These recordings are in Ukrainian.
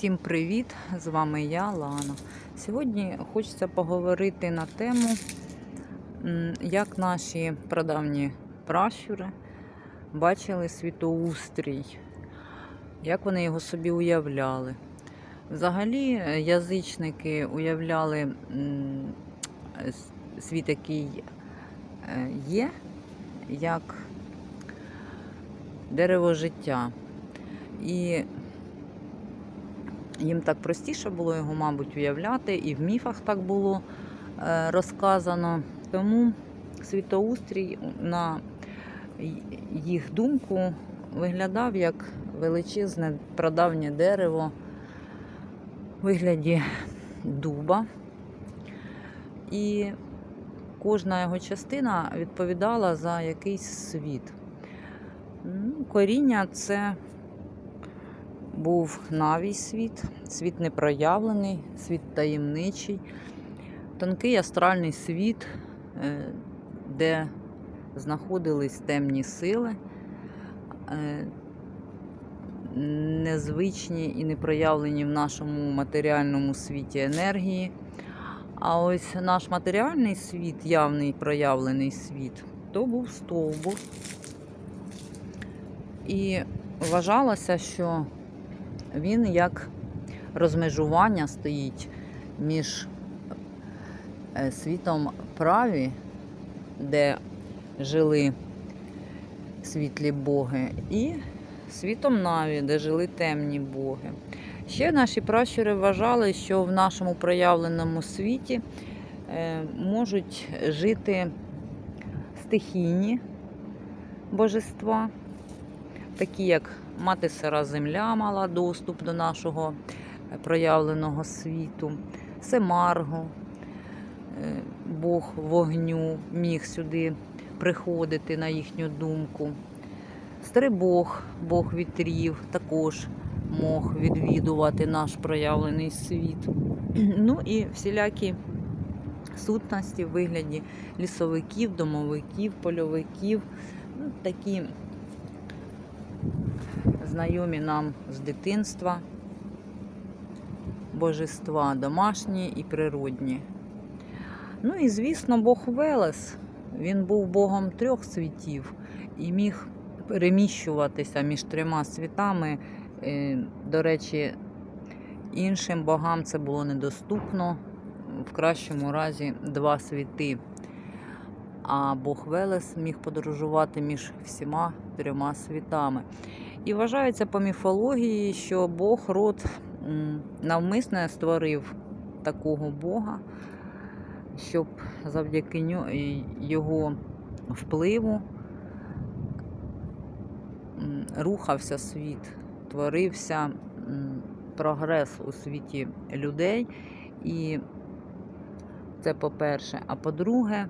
Всім привіт! З вами я, Лана. Сьогодні хочеться поговорити на тему, як наші прадавні пращури бачили світоустрій, як вони його собі уявляли. Взагалі, е, язичники уявляли світ, який е, є, як дерево життя. І їм так простіше було його, мабуть, уявляти, і в міфах так було е, розказано. Тому світоустрій, на їх думку, виглядав як величезне прадавнє дерево у вигляді дуба. І кожна його частина відповідала за якийсь світ. Ну, Коріння це був навій світ, світ непроявлений, світ таємничий, тонкий астральний світ, е, де знаходились темні сили, е, незвичні і непроявлені в нашому матеріальному світі енергії. А ось наш матеріальний світ, явний проявлений світ, то був стовбур. І вважалося, що він як розмежування стоїть між е, світом праві, де жили світлі боги, і світом Наві, де жили темні боги. Ще наші пращури вважали, що в нашому проявленому світі е, можуть жити стихійні божества, такі як Мати Сира Земля мала доступ до нашого е, проявленого світу, Семарго, е, Бог вогню міг сюди приходити на їхню думку. Стрибог, Бог вітрів, також мог відвідувати наш проявлений світ. Ну і всілякі сутності в вигляді лісовиків, домовиків, польовиків. Ну, такі знайомі нам з дитинства божества домашні і природні. Ну і, звісно, Бог Велес. Він був Богом трьох світів і міг переміщуватися між трьома світами. Е, До речі, іншим богам це було недоступно. В кращому разі два світи. А Бог Велес міг подорожувати між всіма трьома світами. І вважається по міфології, що Бог род навмисне створив такого Бога, щоб завдяки ньо- його впливу рухався світ, творився прогрес у світі людей. І це по-перше. А по-друге,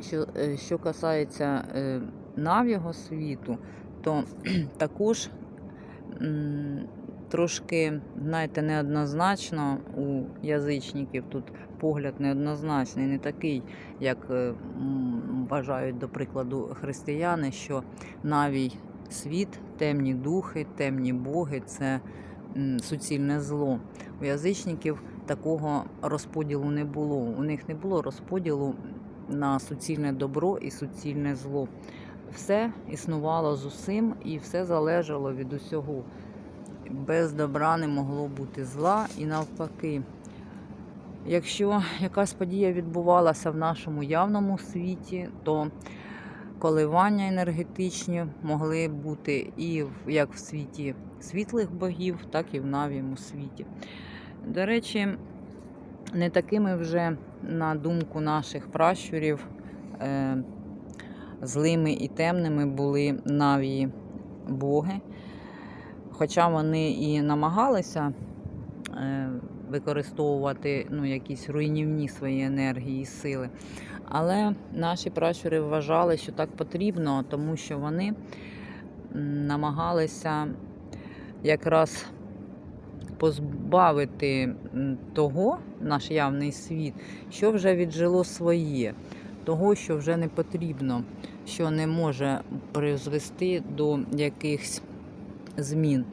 що, е, що касається е, нав'ього світу, то також трошки, знаєте, неоднозначно у язичників тут погляд неоднозначний, не такий, як е, вважають, до прикладу, християни, що навій світ, темні духи, темні боги це суцільне зло. У язичників такого розподілу не було. У них не було розподілу на суцільне добро і суцільне зло. Все існувало з усім і все залежало від усього. Без добра не могло бути зла і навпаки. Якщо якась подія відбувалася в нашому явному світі, то коливання енергетичні могли бути і як в світі світлих богів, так і в навієму світі. До речі, не такими вже, на думку наших пращурів, е, злими і темними були навії боги. Хоча вони і намагалися е, використовувати ну, якісь руйнівні свої енергії і сили. Але наші пращури вважали, що так потрібно, тому що вони намагалися якраз позбавити того, наш явний світ, що вже віджило своє, того, що вже не потрібно, що не може призвести до якихось змін.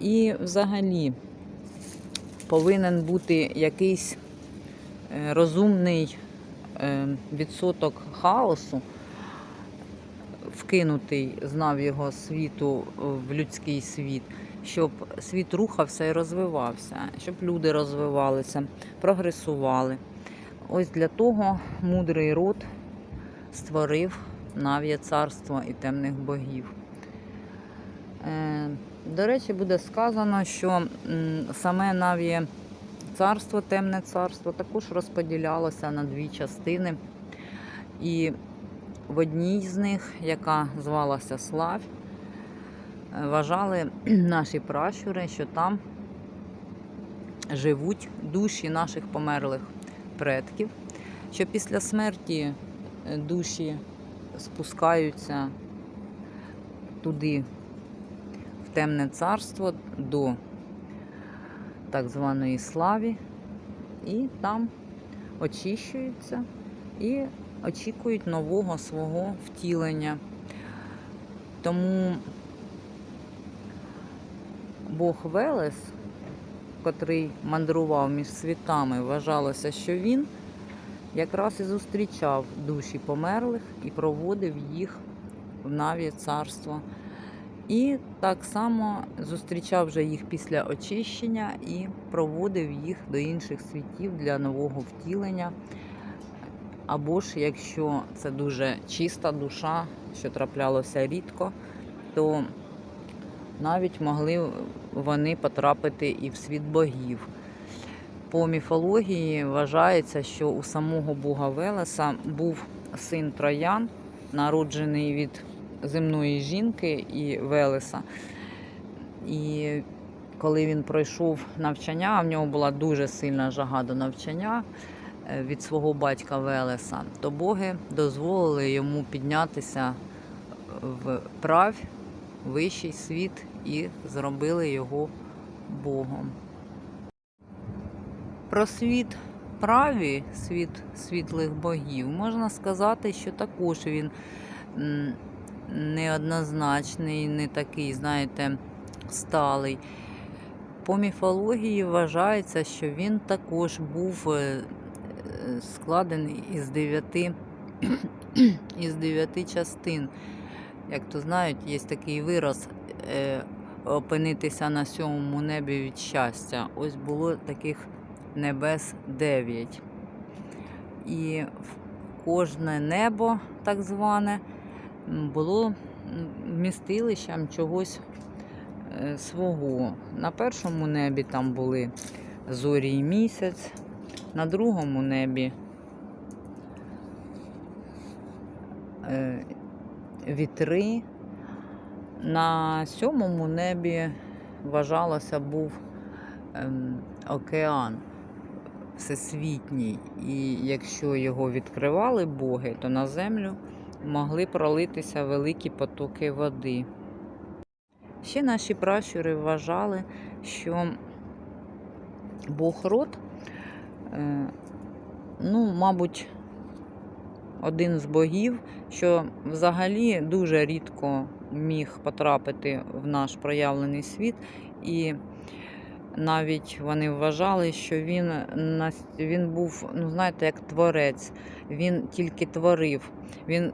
І взагалі повинен бути якийсь е, розумний е, відсоток хаосу, вкинутий з нав'ього світу в людський світ, щоб світ рухався і розвивався, щоб люди розвивалися, прогресували. Ось для того мудрий род створив нав'є царство і темних богів. Е, До речі, буде сказано, що саме нав'є царство, темне царство, також розподілялося на дві частини. І в одній з них, яка звалася Славь, вважали наші пращури, що там живуть душі наших померлих предків, що після смерті е, душі спускаються туди, в темне царство, до так званої славі, і там очищуються і очікують нового свого втілення. Тому Бог Велес, котрий мандрував між світами, вважалося, що він якраз і зустрічав душі померлих і проводив їх в Наві царство. І так само зустрічав вже їх після очищення і проводив їх до інших світів для нового втілення. Або ж якщо це дуже чиста душа, що траплялося рідко, то навіть могли вони потрапити і в світ богів. По міфології вважається, що у самого бога Велеса був син Троян, народжений від земної жінки і Велеса. І коли він пройшов навчання, а в нього була дуже сильна жага до навчання е, від свого батька Велеса, то боги дозволили йому піднятися в правь, вищий світ і зробили його Богом. Про світ праві, світ світлих богів, можна сказати, що також він неоднозначний, не такий, знаєте, сталий. По міфології вважається, що він також був е, складений із дев'яти із дев'яти частин. Як то знають, є такий вираз е, опинитися на сьомому небі від щастя. Ось було таких небес дев'ять. І в кожне небо, так зване, було вмістилищем чогось е, свого. На першому небі там були зорі і місяць, на другому небі е, вітри. На сьомому небі вважалося був ем, океан всесвітній. І якщо його відкривали боги, то на землю могли пролитися великі потоки води. Ще наші пращури вважали, що Бог род, е, ну, мабуть, один з богів, що взагалі дуже рідко міг потрапити в наш проявлений світ. І навіть вони вважали, що він, він був, ну знаєте, як творець. Він тільки творив. Він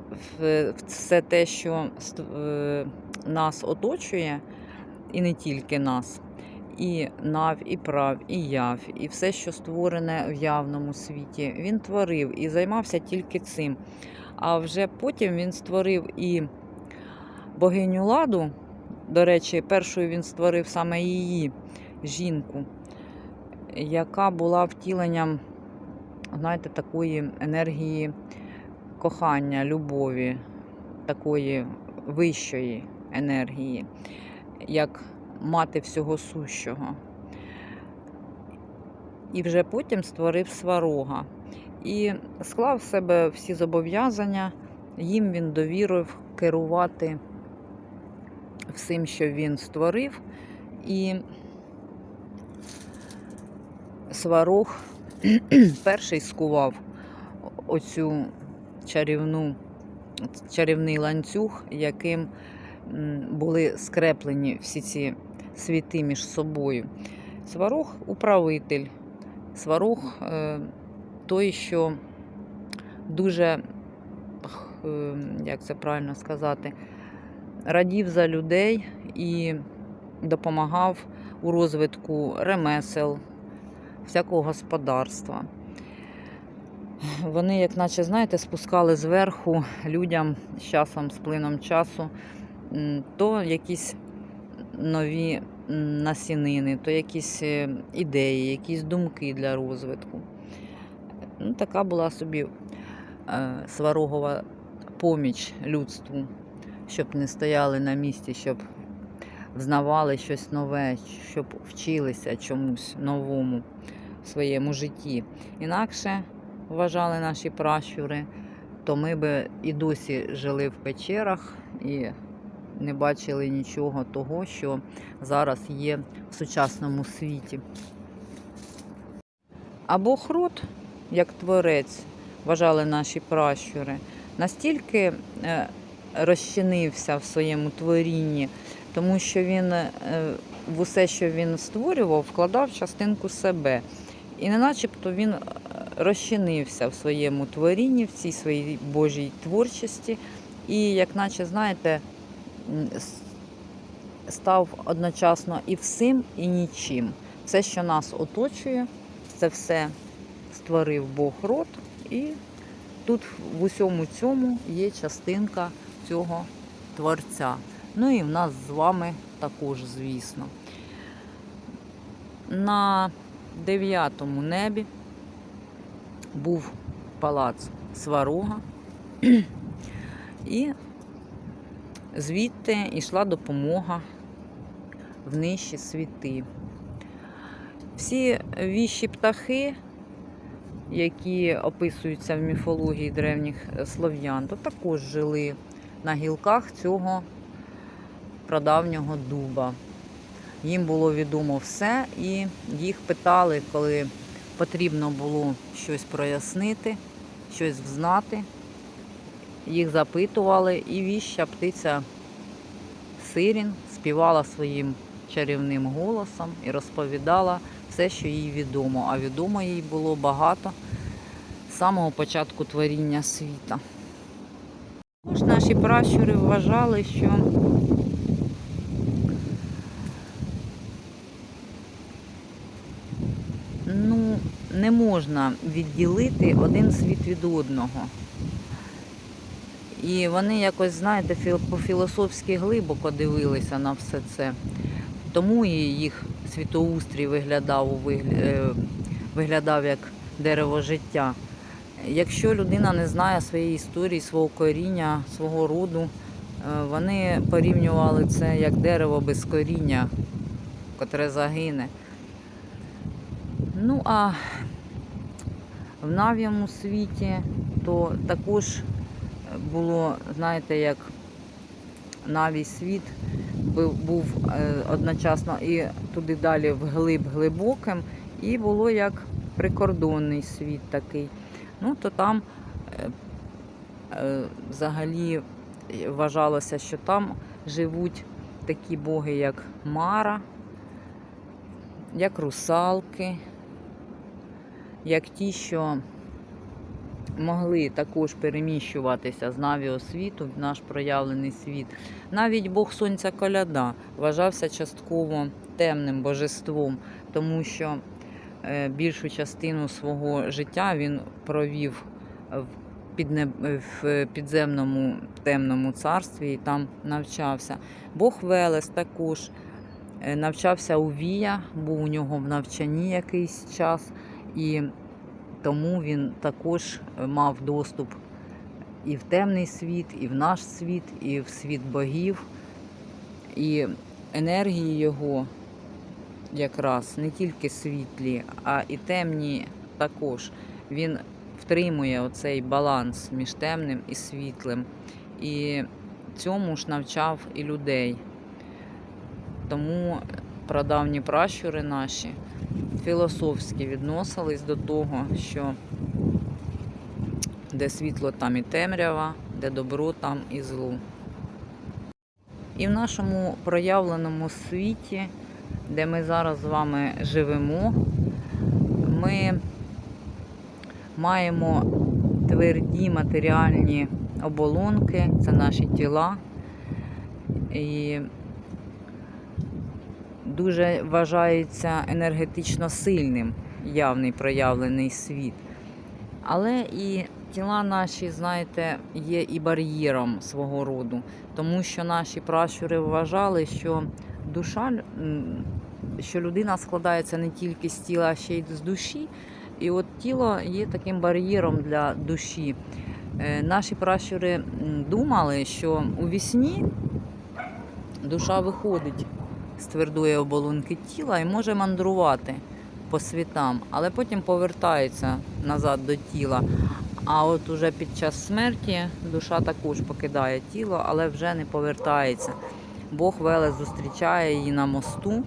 все те, що е, нас оточує, і не тільки нас. І нав, і прав, і яв, і все, що створене в явному світі, він творив і займався тільки цим. А вже потім він створив і богиню ладу. До речі, першою він створив саме її жінку, яка була втіленням, знаєте, такої енергії кохання, любові, такої вищої енергії, як мати всього сущого. І вже потім створив сварога. І склав в себе всі зобов'язання, їм він довірив керувати всім, що він створив. І сварог перший скував оцю чарівну, чарівний ланцюг, яким були скреплені всі ці світи між собою. Сварог управитель. Сварог е, той, що дуже, е, як це правильно сказати, радів за людей і допомагав у розвитку ремесел, всякого господарства. Вони, як наче, знаєте, спускали зверху людям з часом, з плином часу, то якісь нові насінини, то якісь е, ідеї, якісь думки для розвитку. Ну, така була собі е, сварогова поміч людству, щоб не стояли на місці, щоб взнавали щось нове, щоб вчилися чомусь новому в своєму житті. Інакше вважали наші пращури, то ми би і досі жили в печерах і не бачили нічого того, що зараз є в сучасному світі. А Бог род, як творець, вважали наші пращури, настільки е, розчинився в своєму творінні, тому що він е, в усе, що він створював, вкладав частинку себе. І не начебто він е, розчинився в своєму творінні, в цій своїй Божій творчості, і, як наче, знаєте, став одночасно і всім, і нічим. Все, що нас оточує, це все створив Бог род, і тут в усьому цьому є частинка цього творця. Ну і в нас з вами також, звісно. На дев'ятому небі був палац Сварога, і звідти йшла допомога в нижчі світи. Всі віщі птахи, які описуються в міфології древніх слов'ян, то також жили на гілках цього прадавнього дуба. Їм було відомо все, і їх питали, коли потрібно було щось прояснити, щось взнати. Їх запитували, і віща птиця Сирін співала своїм чарівним голосом і розповідала все, що їй відомо. А відомо їй було багато з самого початку творіння світа. Також наші пращури вважали, що ну, не можна відділити один світ від одного. І вони якось, знаєте, по-філософськи глибоко дивилися на все це. Тому і їх світоустрій виглядав, е, виглядав як дерево життя. Якщо людина не знає своєї історії, свого коріння, свого роду, е, вони порівнювали це як дерево без коріння, котре загине. Ну а в нав'єму світі то також було, знаєте, як навій світ був, е, одночасно і туди далі вглиб глибоким, і було як прикордонний світ такий. Ну, то там е, е, взагалі вважалося, що там живуть такі боги, як Мара, як русалки, як ті, що могли також переміщуватися з навіосвіту в наш проявлений світ. Навіть Бог Сонця Коляда вважався частково темним божеством, тому що е, більшу частину свого життя він провів в, в підземному темному царстві і там навчався. Бог Велес також е, навчався у Вія, був у нього в навчанні якийсь час. І тому він також е, мав доступ і в темний світ, і в наш світ, і в світ богів. І енергії його якраз не тільки світлі, а і темні також. Він втримує оцей баланс між темним і світлим. І цьому ж навчав і людей. Тому прадавні пращури наші філософськи відносились до того, що де світло, там і темрява, де добро, там і зло. І в нашому проявленому світі де ми зараз з вами живемо, ми маємо тверді матеріальні оболонки, це наші тіла. І дуже вважається енергетично сильним явний проявлений світ. Але і тіла наші, знаєте, є і бар'єром свого роду, тому що наші пращури вважали, що душа, що людина складається не тільки з тіла, а ще й з душі. І от тіло є таким бар'єром для душі. Е, Наші пращури думали, що у вісні душа виходить з твердої оболонки тіла і може мандрувати по світам, але потім повертається назад до тіла. А от уже під час смерті душа також покидає тіло, але вже не повертається. Бог веле зустрічає її на мосту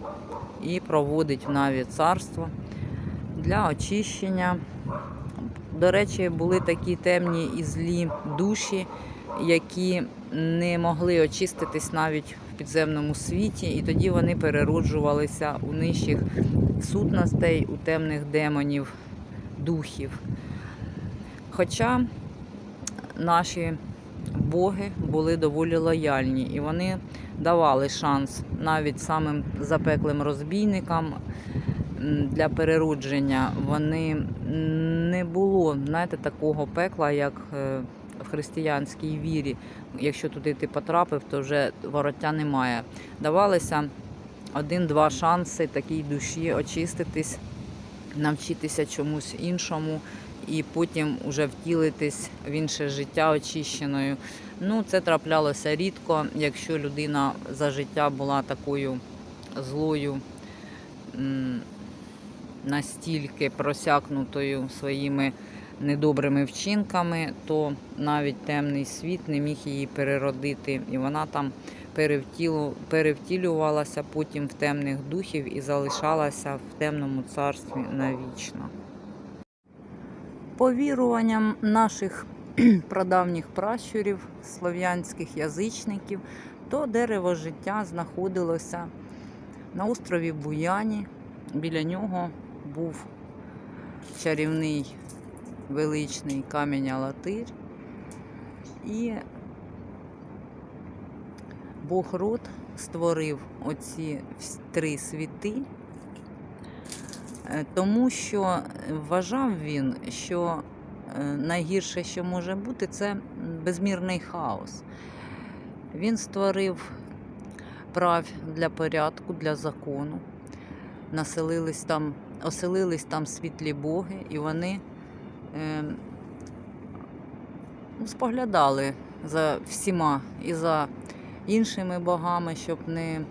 і проводить в Наві царство для очищення. До речі, були такі темні і злі душі, які не могли очиститись навіть підземному світі, і тоді вони перероджувалися у нижчих сутностей, у темних демонів, духів. Хоча наші боги були доволі лояльні, і вони давали шанс навіть самим запеклим розбійникам для переродження. Вони не було, знаєте, такого пекла, як е, в християнській вірі. Якщо туди ти потрапив, то вже вороття немає. Давалися один-два шанси такій душі очиститись, навчитися чомусь іншому і потім уже втілитись в інше життя очищеною. Ну, це траплялося рідко, якщо людина за життя була такою злою, настільки просякнутою своїми недобрими вчинками, то навіть темний світ не міг її переродити, і вона там перевтілювалася потім в темних духів і залишалася в темному царстві навічно. По віруванням наших прадавніх пращурів, слов'янських язичників, то дерево життя знаходилося на острові Буяні. Біля нього був чарівний величний камінь Алатир. І Бог Род створив оці три світи, е, тому що вважав він, що е, найгірше, що може бути, це безмірний хаос. Він створив прав для порядку, для закону. Населились там, оселились там світлі боги, і вони споглядали за всіма і за іншими богами, щоб не,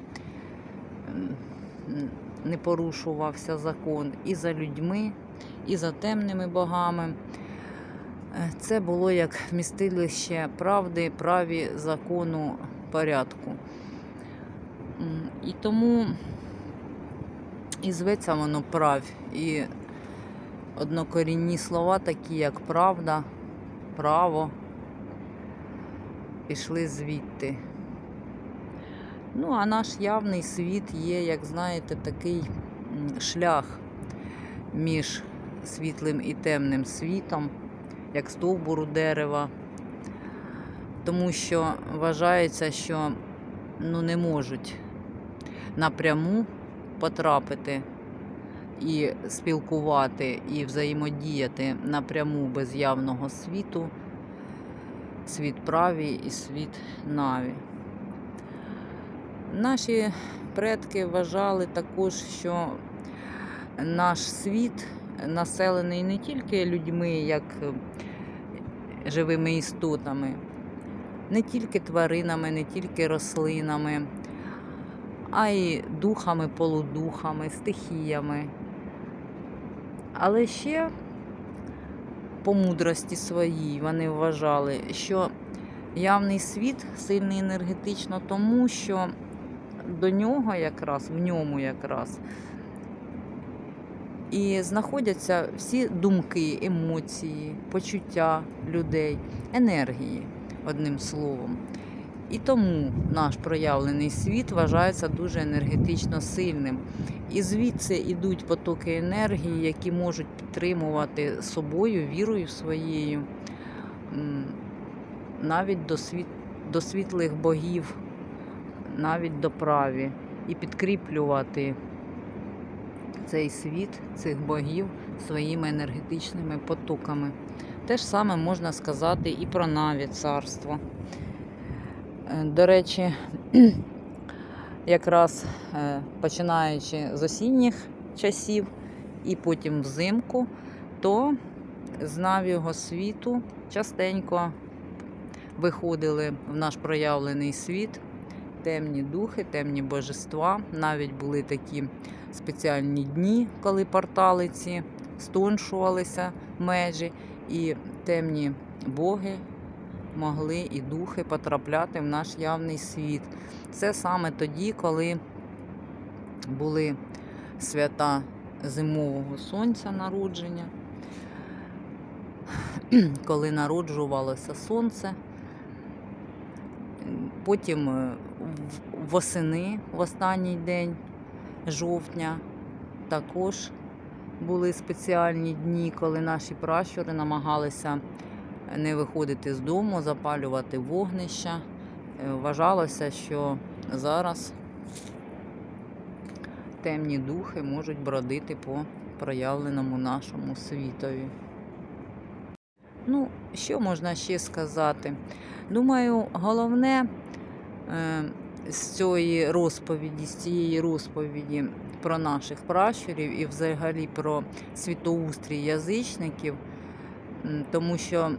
не порушувався закон, і за людьми, і за темними богами. Е, Це було як вмістилище правди, праві, закону, порядку. І тому і зветься воно прав. І однокорінні слова, такі як правда, право, пішли звідти. Ну, а наш явний світ є, як знаєте, такий шлях між світлим і темним світом, як стовбуру дерева. Тому що вважається, що ну, не можуть напряму потрапити і спілкувати, і взаємодіяти напряму без явного світу, світ праві і світ наві. Наші предки вважали також, що наш світ населений не тільки людьми, як живими істотами, не тільки тваринами, не тільки рослинами, а й духами, полудухами, стихіями. Але ще по мудрості своїй вони вважали, що явний світ сильний енергетично, тому що до нього якраз, в ньому якраз і знаходяться всі думки, емоції, почуття людей, енергії, одним словом. І тому наш проявлений світ вважається дуже енергетично сильним. І звідси йдуть потоки енергії, які можуть підтримувати собою, вірою своєю, навіть до, світ, до світлих богів, навіть до праві, і підкріплювати цей світ, цих богів своїми енергетичними потоками. Те ж саме можна сказати і про Наві царство. Е, До речі, якраз е, починаючи з осінніх часів і потім взимку, то з Навіго світу частенько виходили в наш проявлений світ темні духи, темні божества. Навіть були такі спеціальні дні, коли портали ці стоншувалися межі, і темні боги могли і духи потрапляти в наш явний світ. Це саме тоді, коли були свята зимового сонця народження, коли народжувалося сонце. Потім е, восени, в останній день жовтня, також були спеціальні дні, коли наші пращури намагалися не виходити з дому, запалювати вогнища. Е, Вважалося, що зараз темні духи можуть бродити по проявленому нашому світові. Ну, що можна ще сказати? Думаю, головне е, з цієї розповіді, з цієї розповіді про наших пращурів і взагалі про світоустрій язичників, тому що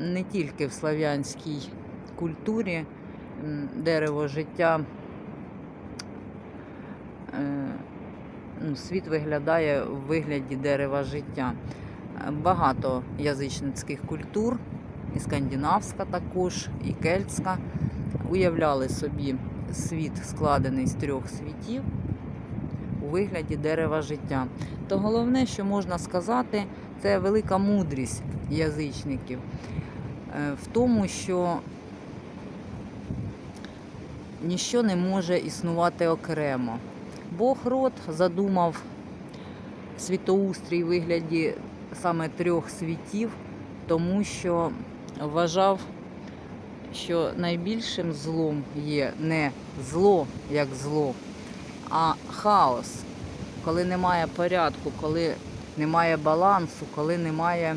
не тільки в слав'янській культурі дерево життя е, ну, світ виглядає в вигляді дерева життя. Багато язичницьких культур, і скандинавська також, і кельтська, уявляли собі світ, складений з трьох світів у вигляді дерева життя. То головне, що можна сказати, це велика мудрість язичників в тому, що ніщо не може існувати окремо. Бог род задумав світоустрій вигляді саме трьох світів, тому що вважав, що найбільшим злом є не зло як зло, а хаос, коли немає порядку, коли немає балансу, коли немає е,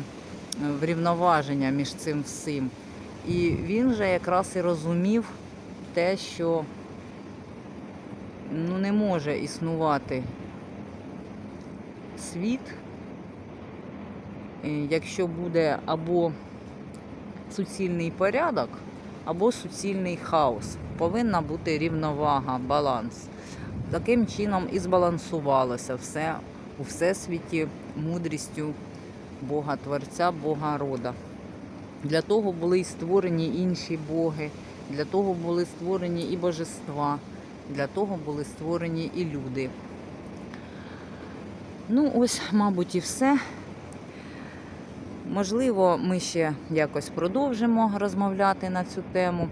врівноваження між цим всім. І він же якраз і розумів те, що ну, не може існувати світ, е, якщо буде або суцільний порядок, або суцільний хаос. Повинна бути рівновага, баланс. Таким чином і збалансувалося все у всесвіті мудрістю Бога Творця, Бога рода. Для того були і створені інші боги, для того були створені і божества, для того були створені і люди. Ну, ось, мабуть, і все. Можливо, ми ще якось продовжимо розмовляти на цю тему,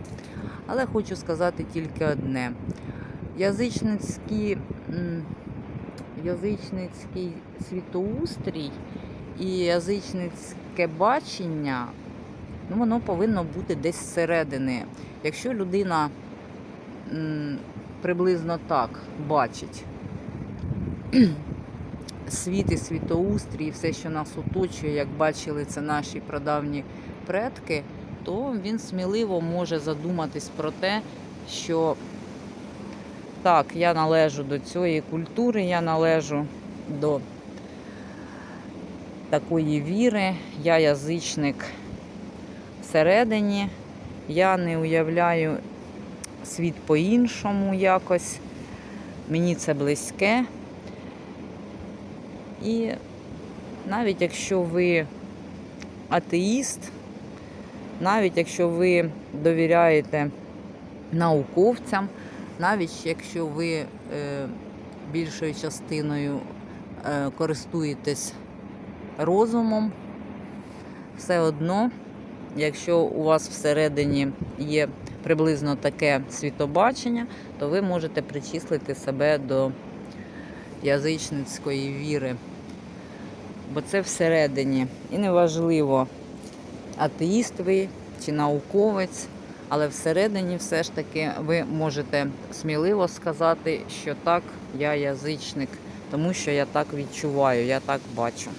але хочу сказати тільки одне. Язичницькі, м, язичницький світоустрій і язичницьке бачення, ну, воно повинно бути десь зсередини. Якщо людина м, приблизно так бачить світ і світоустрій, все, що нас оточує, як бачили це наші прадавні предки, то він сміливо може задуматись про те, що так, я належу до цієї культури, я належу до такої віри, я язичник всередині, я не уявляю світ по-іншому якось, мені це близьке. І навіть якщо ви атеїст, навіть якщо ви довіряєте науковцям, навіть якщо ви е, більшою частиною е, користуєтесь розумом, все одно якщо у вас всередині є приблизно таке світобачення, то ви можете причислити себе до язичницької віри. Бо це всередині. І неважливо, атеїст ви чи науковець, але всередині все ж таки ви можете сміливо сказати, що так, я язичник, тому що я так відчуваю, я так бачу.